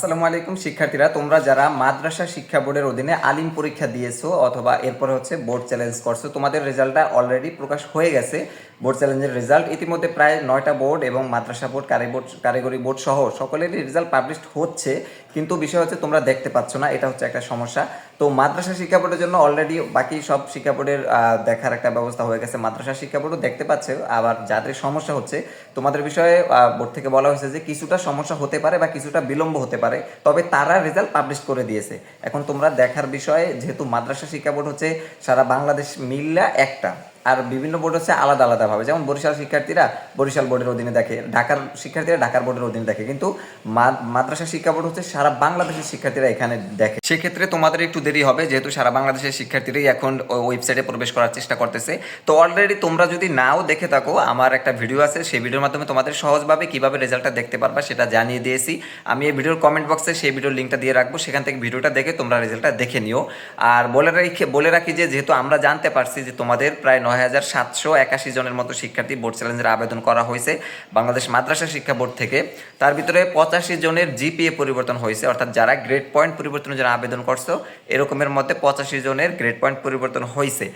আসসালামু আলাইকুম, শিক্ষার্থীরা। তোমরা যারা মাদ্রাসা শিক্ষা বোর্ডের অধীনে আলিম পরীক্ষা দিয়েছ অথবা এরপরে হচ্ছে বোর্ড চ্যালেঞ্জ করছ, তোমাদের রেজাল্টটা অলরেডি প্রকাশ হয়ে গেছে। বোর্ড চ্যালেঞ্জের রেজাল্ট ইতিমধ্যে প্রায় নয়টা বোর্ড এবং মাদ্রাসা বোর্ড বোর্ড, কারিগরি বোর্ড সহ সকলেরই রেজাল্ট পাবলিশ হচ্ছে। কিন্তু বিষয় হচ্ছে তোমরা দেখতে পাচ্ছ না, এটা হচ্ছে একটা সমস্যা। তো মাদ্রাসা শিক্ষা বোর্ডের জন্য অলরেডি বাকি সব শিক্ষা বোর্ডের দেখার একটা ব্যবস্থা হয়ে গেছে। মাদ্রাসা শিক্ষা বোর্ডও দেখতে পাচ্ছে, আবার যাদের সমস্যা হচ্ছে, তোমাদের বিষয়ে বোর্ড থেকে বলা হয়েছে যে কিছুটা সমস্যা হতে পারে বা কিছুটা বিলম্ব হতে পারে। তবে তারা রেজাল্ট পাবলিশ করে দিয়েছে। এখন তোমরা দেখার বিষয়ে, যেহেতু মাদ্রাসা শিক্ষা বোর্ড হচ্ছে সারা বাংলাদেশ মিল্লা একটা। আর বিভিন্ন বোর্ড হচ্ছে আলাদা আলাদাভাবে। যেমন বরিশাল শিক্ষার্থীরা বরিশাল বোর্ডের অধীনে দেখে, ঢাকার শিক্ষার্থীরা ঢাকার বোর্ডের অধীনে দেখে। কিন্তু মাদ্রাসা শিক্ষা বোর্ড হচ্ছে সারা বাংলাদেশের শিক্ষার্থীরা এখানে দেখে। সেক্ষেত্রে তোমাদের একটু দেরি হবে, যেহেতু সারা বাংলাদেশের শিক্ষার্থীরাই এখন ওয়েবসাইটে প্রবেশ করার চেষ্টা করতেছে। তো অলরেডি তোমরা যদি নাও দেখে থাকো, আমার একটা ভিডিও আছে, সেই ভিডিওর মাধ্যমে তোমাদের সহজভাবে কীভাবে রেজাল্টটা দেখতে পারবা সেটা জানিয়ে দিয়েছি। আমি এই ভিডিওর কমেন্ট বক্সে সেই ভিডিওর লিঙ্কটা দিয়ে রাখব, সেখান থেকে ভিডিওটা দেখে তোমরা রেজাল্টটা দেখে নিও। আর বলে রাখি বলে রাখি যে, যেহেতু আমরা জানতে পারছি যে তোমাদের প্রায় নয় হাজার সাতশো একাশি জনের মতো শিক্ষার্থী বোর্ড চ্যালেঞ্জের আবেদন করা হয়েছে বাংলাদেশ মাদ্রাসা শিক্ষা বোর্ড থেকে। তার ভিতরে পঁচাশি জনের জিপিএ পরিবর্তন হয়েছে, অর্থাৎ যারা গ্রেড পয়েন্ট পরিবর্তনের জন্য আবেদন করছ, এরকমের মধ্যে পঁচাশি জনের গ্রেড পয়েন্ট পরিবর্তন হয়েছে।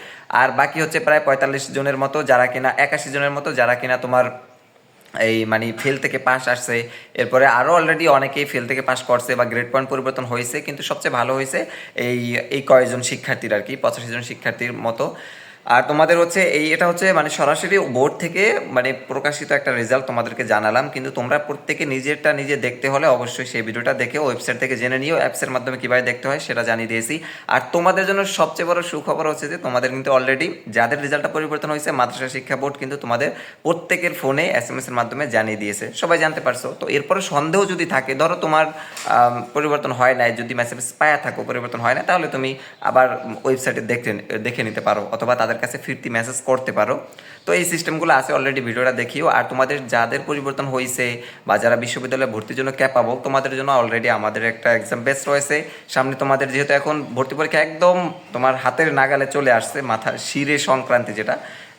আর বাকি হচ্ছে প্রায় পঁয়তাল্লিশ জনের মতো যারা কিনা, একাশি জনের মতো যারা কিনা তোমার এই মানে ফেল থেকে পাস আসছে। এরপরে আরও অলরেডি অনেকেই ফেল থেকে পাস করছে বা গ্রেড পয়েন্ট পরিবর্তন হয়েছে, কিন্তু সবচেয়ে ভালো হয়েছে এই এই কয়েকজন শিক্ষার্থীর আর কি, পঁচাশি জন শিক্ষার্থীর মতো। আর তোমাদের হচ্ছে এই, এটা হচ্ছে মানে সরাসরি বোর্ড থেকে মানে প্রকাশিত একটা রেজাল্ট তোমাদেরকে জানালাম। কিন্তু তোমরা প্রত্যেকে নিজেরটা নিজে দেখতে হলে অবশ্যই সেই ভিডিওটা দেখে ওয়েবসাইট থেকে জেনে নিও অ্যাপসের মাধ্যমে কীভাবে দেখতে হয় সেটা জানিয়ে দিয়েছি। আর তোমাদের জন্য সবচেয়ে বড় সুখবর হচ্ছে যে, তোমাদের কিন্তু অলরেডি যাদের রেজাল্টটা পরিবর্তন হয়েছে, মাদ্রাসা শিক্ষা বোর্ড কিন্তু তোমাদের প্রত্যেকের ফোনে এস এম এর মাধ্যমে জানিয়ে দিয়েছে। সবাই জানতে পারছ। তো এরপরে সন্দেহ যদি থাকে, ধরো তোমার পরিবর্তন হয় নাই, যদি মেসেজ পায়া থাকো, পরিবর্তন হয় না তাহলে তুমি আবার ওয়েবসাইটে দেখতে দেখে নিতে পারো, অথবা তাদের কাছে ফিরতি মেসেজ করতে পারো। তো এই সিস্টেমগুলো আছে অলরেডি ভিডিওটা দেখিও। আর তোমাদের যাদের পরিবর্তন হয়েছে বা যারা বিশ্ববিদ্যালয়ে ভর্তির জন্য ক্যাপাবো তোমাদের জন্য অলরেডি আমাদের একটা এক্সাম বেস রয়েছে। সামনে তোমাদের যেহেতু এখন ভর্তি পরীক্ষা একদম তোমার হাতের নাগালে চলে আসছে, মাথার শিরে সংক্রান্তি যেটা।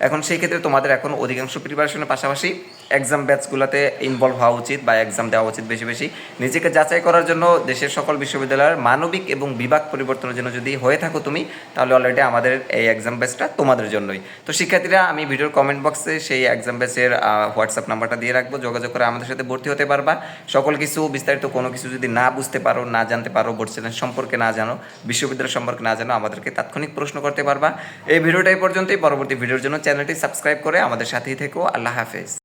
এখন সেই ক্ষেত্রে তোমাদের এখন অধিকাংশ প্রিপারেশনের পাশাপাশি এক্সাম ব্যাচগুলোতে ইনভলভ হওয়া উচিত বা এক্সাম দেওয়া উচিত বেশি বেশি। নিজেকে যাচাই করার জন্য দেশের সকল বিশ্ববিদ্যালয়ের মানবিক এবং বিভাগ পরিবর্তনের জন্য যদি হয়ে থাকো তুমি, তাহলে অলরেডি আমাদের এই এক্সাম ব্যাচটা তোমাদের জন্যই। তো শিক্ষার্থীরা, আমি ভিডিওর কমেন্ট বক্সে সেই এক্সাম ব্যাচের হোয়াটসঅ্যাপ নাম্বারটা দিয়ে রাখব। যোগাযোগ করে আমাদের সাথে ভর্তি হতে পারবা। সকল কিছু, বিস্তারিত কোনো কিছু যদি না বুঝতে পারো, না জানতে পারো বোর্ড চ্যালেঞ্জ সম্পর্কে না জানো, বিশ্ববিদ্যালয় সম্পর্কে না জানো, আমাদেরকে তাৎক্ষণিক প্রশ্ন করতে পারবা। এই ভিডিওটাই পর্যন্তই। পরবর্তী ভিডিওর জন্য চ্যানেলটি সাবস্ক্রাইব করে আমাদের সাথেই থেকো। আল্লাহ হাফেজ।